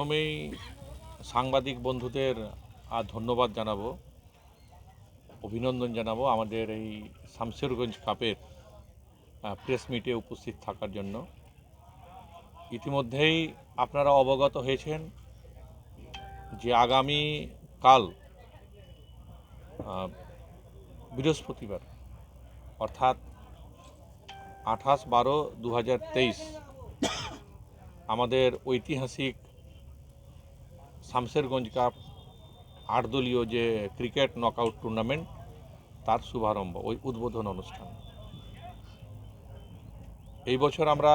প্রথমেই সাংবাদিক বন্ধুদের আহ, ধন্যবাদ জানাব অভিনন্দন জানাব আমাদের এই শামশেরগঞ্জ কাপের প্রেস মিটে উপস্থিত থাকার জন্য। ইতিমধ্যেই আপনারা অবগত হয়েছেন যে আগামী কাল বৃহস্পতিবার অর্থাৎ আঠাশ বারো দু আমাদের ঐতিহাসিক শামশেরগঞ্জ কাপ আটদলীয় যে ক্রিকেট নকআউট টুর্নামেন্ট তার শুভারম্ভ, ওই উদ্বোধন অনুষ্ঠান। এই বছর আমরা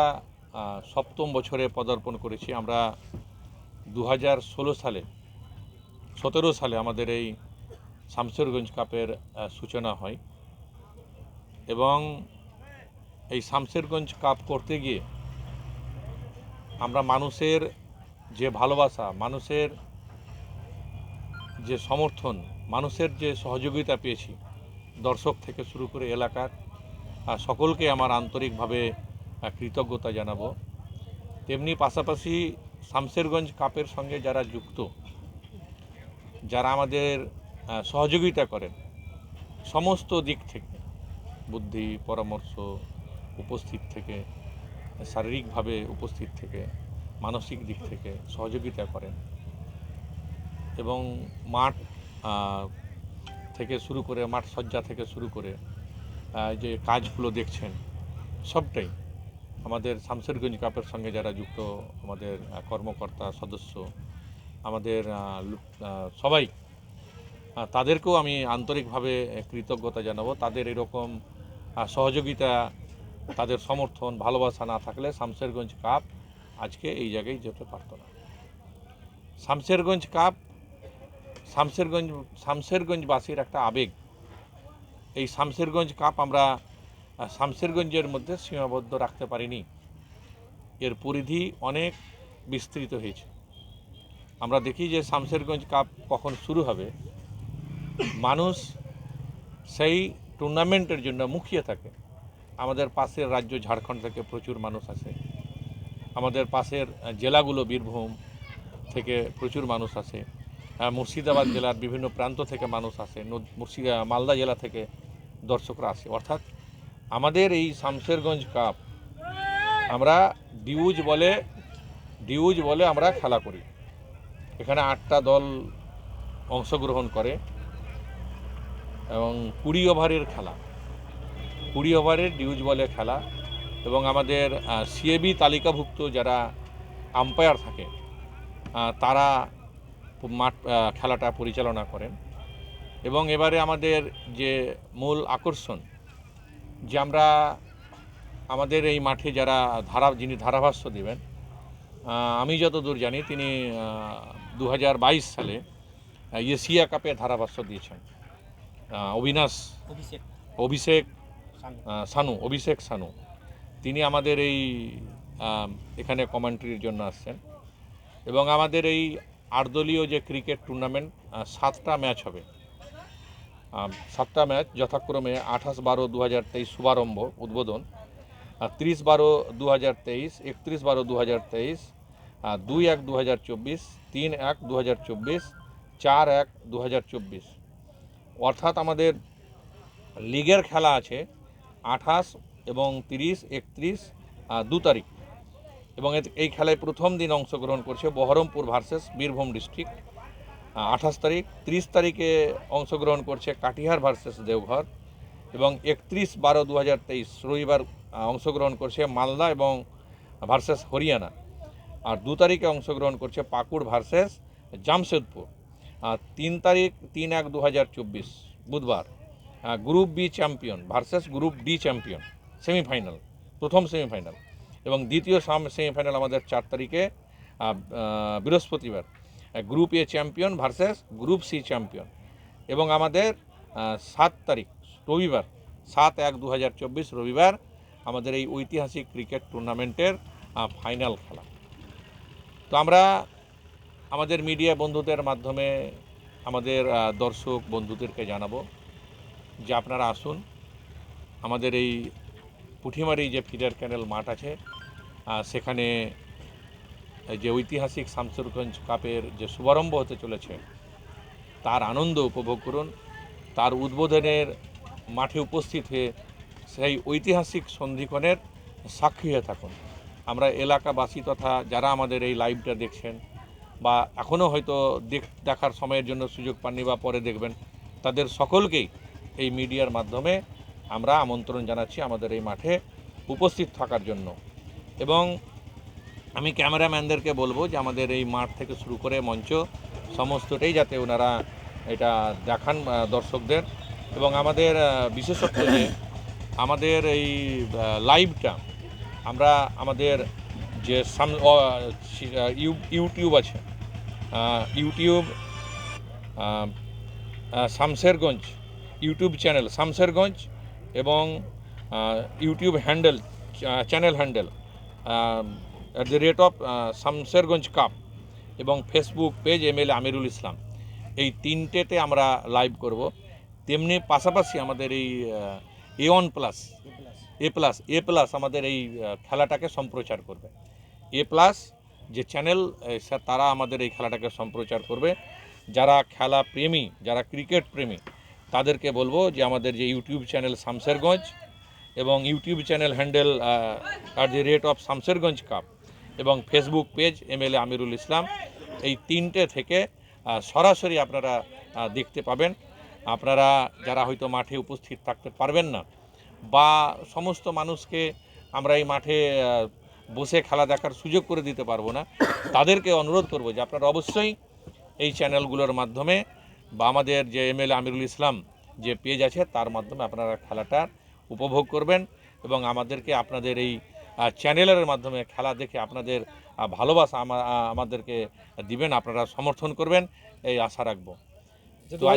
সপ্তম বছরে পদার্পণ করেছি। আমরা দু হাজার ষোলো সালে, সতেরো সালে আমাদের এই শামশেরগঞ্জ কাপের সূচনা হয়। এবং এই শামশেরগঞ্জ কাপ করতে গিয়ে আমরা মানুষের যে ভালোবাসা, মানুষের যে সমর্থন, মানুষের যে সহযোগিতা পেয়েছি, দর্শক থেকে শুরু করে এলাকার সকলকে আমার আন্তরিকভাবে কৃতজ্ঞতা জানাব। তেমনি পাশাপাশি শামশেরগঞ্জ কাপের সঙ্গে যারা যুক্ত, যারা আমাদের সহযোগিতা করেন, সমস্ত দিক থেকে, বুদ্ধি, পরামর্শ উপস্থিত থেকে, শারীরিকভাবে উপস্থিত থেকে, মানসিক দিক থেকে সহযোগিতা করেন। এবং মাঠ থেকে শুরু করে, মাঠ সজ্জা থেকে শুরু করে যে কাজগুলো দেখছেন, সবটাই আমাদের শামশেরগঞ্জ কাপের সঙ্গে যারা যুক্ত, আমাদের কর্মকর্তা, সদস্য, আমাদের সবাই তাদেরকেও আমি আন্তরিকভাবে কৃতজ্ঞতা জানাব। তাদের এরকম সহযোগিতা, তাদের সমর্থন, ভালোবাসা না থাকলে শামশেরগঞ্জ কাপ আজকে এই জায়গায় যেতে পারতো না। শামশেরগঞ্জ কাপ শামশেরগঞ্জ, শামশেরগঞ্জবাসীর একটা আবেগ। এই শামশেরগঞ্জ কাপ আমরা শামশেরগঞ্জের মধ্যে সীমাবদ্ধ রাখতে পারিনি। এর পরিধি অনেক বিস্তৃত হয়েছে। আমরা দেখি যে শামশেরগঞ্জ কাপ কখন শুরু হবে। মানুষ সেই টুর্নামেন্টের জন্য মুখিয়ে থাকে। আমাদের পাশের রাজ্য ঝাড়খণ্ড থেকে প্রচুর মানুষ আসে। আমাদের পাশের জেলাগুলো বীরভূম থেকে প্রচুর মানুষ আসে। মুর্শিদাবাদ জেলার বিভিন্ন প্রান্ত থেকে মানুষ আসে মুর্শিদা, মালদা জেলা থেকে দর্শকরা আসে। অর্থাৎ আমাদের এই শামশেরগঞ্জ কাপ আমরা ডিউজ বলে ডিউজ বলে আমরা খেলা করি। এখানে আটটা দল অংশগ্রহণ করে এবং কুড়ি ওভারের খেলা। কুড়ি ওভারের ডিউজ বলে খেলা এবং আমাদের সিএবি তালিকাভুক্ত যারা আম্পায়ার থাকে তারা মাঠ খেলাটা পরিচালনা করেন। এবং এবারে আমাদের যে মূল আকর্ষণ যে আমরা আমাদের এই মাঠে যারা ধারা যিনি ধারাভাষ্য দেবেন আমি যতদূর জানি তিনি দু হাজার বাইশ সালে এশিয়া কাপে ধারাভাষ্য দিয়েছেন। অবিনাশ অভিষেক। অভিষেক সানু। অভিষেক সানু। তিনি আমাদের এই এখানে কমেন্ট্রির জন্য আসছেন। এবং আমাদের এই আটদলীয় যে ক্রিকেট টুর্নামেন্ট সাতটা ম্যাচ হবে। সাতটা ম্যাচ যথাক্রমে আঠাশ বারো দু হাজার তেইশ শুভারম্ভ, উদ্বোধন। তিরিশ বারো দু হাজার তেইশ, একত্রিশ বারো দু হাজার তেইশ দুই এক দু হাজার চব্বিশ, তিন এক দু হাজার চব্বিশ, চার এক দু হাজার চব্বিশ। অর্থাৎ আমাদের লিগের খেলা আছে আঠাশ এবং তিরিশ, একত্রিশ দু তারিখ। এবং এই খেলায় প্রথম দিন অংশগ্রহণ করছে বহরমপুর ভার্সেস বীরভূম ডিস্ট্রিক্ট। আঠাশ তারিখ, ত্রিশ তারিখে অংশগ্রহণ করছে কাটিহার ভার্সেস দেওঘর এবং একত্রিশ বারো দু হাজার তেইশ রবিবার অংশগ্রহণ করছে মালদা এবং ভার্সেস হরিয়ানা। আর দু তারিখে অংশগ্রহণ করছে পাকুড় ভার্সেস জামশেদপুর। আর তিন তারিখ, তিন এক দু হাজার চব্বিশ বুধবার group B champion, versus group D champion, semifinal, প্রথম সেমিফাইনাল। এবং দ্বিতীয় সাম- সেমিফাইনাল আমাদের চার তারিখে বৃহস্পতিবার। Group A champion versus group C champion এবং আমাদের সাত তারিখ, রবিবার, সাত এক দু রবিবার আমাদের এই ঐতিহাসিক ক্রিকেট টুর্নামেন্টের ফাইনাল খেলা। তো আমরা আমাদের মিডিয়া বন্ধুদের মাধ্যমে আমাদের দর্শক বন্ধুদেরকে জানাব যে আপনারা আসুন। আমাদের এই পুঠিমারি যে ফিডার ক্যানেল মাঠ আছে সেখানে যে ঐতিহাসিক শামসুরগঞ্জ কাপের যে শুভারম্ভ হতে চলেছে, তার আনন্দ উপভোগ করুন। তার উদ্বোধনের মাঠে উপস্থিত হয়ে সেই ঐতিহাসিক সন্ধিক্ষণের সাক্ষী হয়ে থাকুন। আমরা এলাকাবাসী তথা যারা আমাদের এই লাইভটা দেখছেন বা এখনও হয়তো দেখ, দেখার সময়ের জন্য সুযোগ পাননি বা পরে দেখবেন, তাদের সকলকেই এই মিডিয়ার মাধ্যমে আমরা আমন্ত্রণ জানাচ্ছি আমাদের এই মাঠে উপস্থিত থাকার জন্য। এবং আমি ক্যামেরাম্যানদেরকে বলব যে আমাদের এই মাঠ থেকে শুরু করে মঞ্চ সমস্তটাই যাতে ওনারা এটা দেখান দর্শকদের। এবং আমাদের বিশেষত্ব যে আমাদের এই লাইভটা আমরা আমাদের যে সাম ইউটিউব আছে YouTube Shamsherganj YouTube channel, Shamsherganj এবং YouTube handle channel handle. At the rate of Shamsherganj cup এবং Facebook page M L Amirul Islam. এই তিনটেতে আমরা লাইভ করব। তেমনি পাশাপাশি আমাদের এই A one plus A plus A plus আমাদের এই খেলাটাকে সম্প্রচার করবে। এ প্লাস যে চ্যানেল তারা আমাদের এই খেলাটাকে সম্প্রচার করবে। যারা খেলা প্রেমী, যারা ক্রিকেট প্রেমী, তাদেরকে বলব যে আমাদের যে ইউটিউব চ্যানেল শামশেরগঞ্জ এবং YouTube channel handle at the rate of Shamsherganj cup এবং Facebook page M L Amirul Islam, এই তিনটে থেকে সরাসরি আপনারা দেখতে পাবেন। আপনারা যারা হয়তো মাঠে উপস্থিত থাকতে পারবেন না বা সমস্ত মানুষকে আমরা এই মাঠে বসে খেলা দেখার সুযোগ করে দিতে পারব না, তাদেরকে অনুরোধ করব যে আপনারা অবশ্যই এই চ্যানেলগুলোর মাধ্যমে বা আমাদের যে এম এল আমিরুল ইসলাম যে পেজ আছে, তার মাধ্যমে আপনারা খেলাটা উপভোগ করবেন এবং আমাদেরকে আপনাদের এই চ্যানেলের মাধ্যমে খেলা দেখে আপনাদের ভালোবাসা আমাদেরকে দিবেন আপনারা সমর্থন করবেন এই আশা রাখব। তো